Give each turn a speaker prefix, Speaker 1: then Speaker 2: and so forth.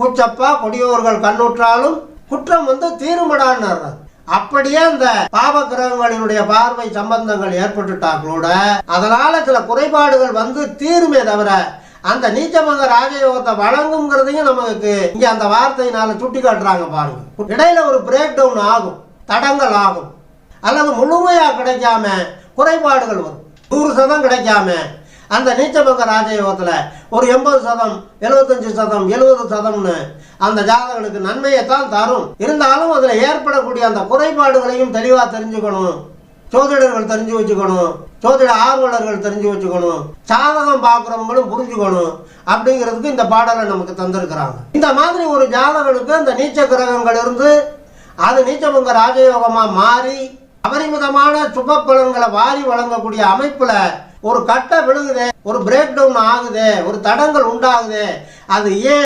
Speaker 1: கூச்சப்பா கொடியோர்கள் கண்ணுற்றாலும் குற்றம் வந்து தீருமடான்னு அப்படியே அந்த பாவ கிரகங்களினுடைய பார்வை சம்பந்தங்கள் ஏற்பட்டுட்டா கூட அதனால சில குறைபாடுகள் வந்து தீருமே தவிர அந்த நீச்சமங்க ராஜயோகத்தை வழங்குங்கிறதையும் நமக்கு இங்க அந்த வார்த்தையினால சுட்டி காட்டுறாங்க பாருங்க. இடையில ஒரு பிரேக் டவுன் ஆகும் தடங்கள் ஆகும். அல்லது முழுமையா கிடைக்காம குறைபாடுகள் வரும். நூறு சதம் கிடைக்காம அந்த நீச்சபங்க ராஜயோகத்தில் ஒரு எண்பது சதம் எழுபத்தஞ்சு சதம் எழுபது சதம்னு அந்த ஜாதகனுக்கு நன்மையை தான் தரும். இருந்தாலும் அதில் ஏற்படக்கூடிய அந்த குறைபாடுகளையும் தெளிவாக தெரிஞ்சுக்கணும். ஜோதிடர்கள் தெரிஞ்சு வச்சுக்கணும். ஜோதிட ஆர்வலர்கள் தெரிஞ்சு வச்சுக்கணும். ஜாதகம் பார்க்குறவங்களும் புரிஞ்சுக்கணும். அப்படிங்கிறதுக்கு இந்த பாடலை நமக்கு தந்திருக்கிறாங்க. இந்த மாதிரி ஒரு ஜாதகனுக்கு அந்த நீச்ச கிரகங்கள் இருந்து அது நீச்சபங்க ராஜயோகமாக மாறி அபரிமிதமான சுப பலன்களை வாரி வழங்கக்கூடிய அமைப்பில் ஒரு கட்டை விழுகுதே ஒரு பிரேக் டவுன் ஆகுதே ஒரு தடங்கள் உண்டாகுதே அது ஏன்